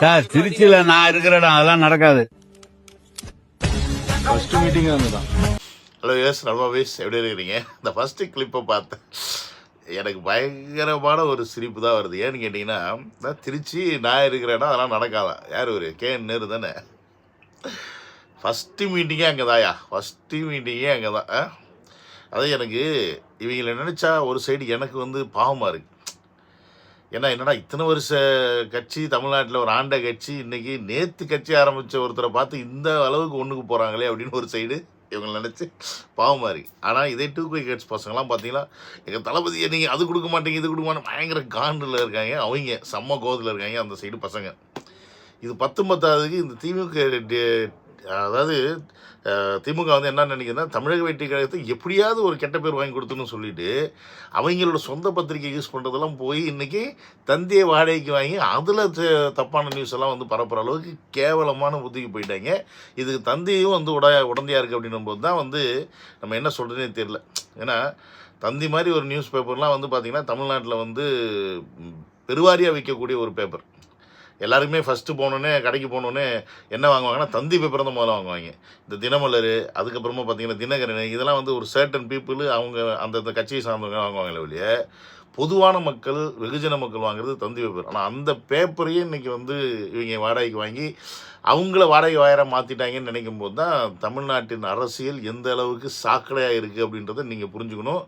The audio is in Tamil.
சார் திருச்சியில நான் இருக்கிற இடம் அதெல்லாம் நடக்காது. ஃபர்ஸ்ட் மீட்டிங் அங்கதான் ஹலோ எஸ் நல்மாவேஸ் எப்படி இருக்கிறீங்க? இந்த ஃபஸ்ட்டு கிளிப்பை பார்த்தேன். எனக்கு பயங்கரமான ஒரு சிரிப்பு தான் வருது. ஏன்னு கேட்டிங்கன்னா நான் திருச்சி நான் இருக்கிற இடம் அதெல்லாம் நடக்காதான் யார் ஒரு கே நேரு தானே. ஃபஸ்ட்டு மீட்டிங்கே அங்கே தாயா ஃபஸ்ட்டு மீட்டிங்கே அங்கே தான் அது எனக்கு இவங்களை நினச்சா ஒரு சைடு எனக்கு வந்து பாவமாக இருக்கு. ஏன்னா என்னடா இத்தனை வருஷ கட்சி தமிழ்நாட்டில் ஒரு ஆண்ட கட்சி இன்றைக்கி நேற்று கட்சி ஆரம்பித்த ஒருத்தரை பார்த்து இந்த அளவுக்கு ஒன்றுக்கு போகிறாங்களே அப்படின்னு ஒரு சைடு இவங்களை நினச்சி பாவமாக இருக்கு ஆனால் இதே டூ கே கட்ஸ் பசங்களாம் பார்த்தீங்கன்னா எங்கள் தளபதியை நீங்கள் அது கொடுக்க மாட்டீங்க இது கொடுக்க மாட்டேங்க பயங்கர காண்டில் இருக்காங்க. அவங்க செம்ம கோதில் இருக்காங்க அந்த சைடு பசங்க. இது பத்து பத்தாவதுக்கு இந்த திமுக டே- அதாவது திமுக வந்து என்ன நினைக்கிறதுனா தமிழக வெற்றி கழகத்தை எப்படியாவது ஒரு கெட்ட பேர் வாங்கி கொடுத்துன்னு சொல்லிட்டு அவங்களோட சொந்த பத்திரிக்கை யூஸ் பண்ணுறதெல்லாம் போய் இன்றைக்கி தந்தியை வாடகைக்கு வாங்கி அதில் தப்பான நியூஸ் எல்லாம் வந்து பரப்புகிற அளவுக்கு கேவலமான புத்திக்கு போயிட்டாங்க. இதுக்கு தந்தியும் வந்து உட உடந்தையாக இருக்குது அப்படின்னும் போது தான் வந்து நம்ம என்ன சொல்கிறதுனே தெரில ஏன்னா தந்தி மாதிரி ஒரு நியூஸ் பேப்பர்லாம் வந்து பார்த்திங்கன்னா தமிழ்நாட்டில் வந்து பெருவாரியாக விற்கக்கூடிய ஒரு பேப்பர் எல்லாருக்குமே ஃபஸ்ட்டு போனோன்னே கடைக்கு போனோடனே என்ன வாங்குவாங்கன்னா தந்தி பேப்பர் தான் முதல்ல வாங்குவாங்க. இந்த தினமலர் அதுக்கப்புறமா பார்த்தீங்கன்னா தினகரன் இதெல்லாம் வந்து ஒரு சர்டன் பீப்புள் அவங்க அந்தந்த கட்சியை சார்ந்தவங்க வாங்குவாங்களே வெளியே பொதுவான மக்கள் வெகுஜன மக்கள் வாங்குறது தந்தி பேப்பர் ஆனால் அந்த பேப்பரையே இன்னைக்கு வந்து இவங்க வாடகைக்கு வாங்கி அவங்கள வாடகை வாயிறாக மாற்றிட்டாங்கன்னு நினைக்கும் போது தான் தமிழ்நாட்டின் அரசியல் எந்த அளவுக்கு சாக்கடையாக இருக்குது அப்படின்றத நீங்கள் புரிஞ்சுக்கணும்.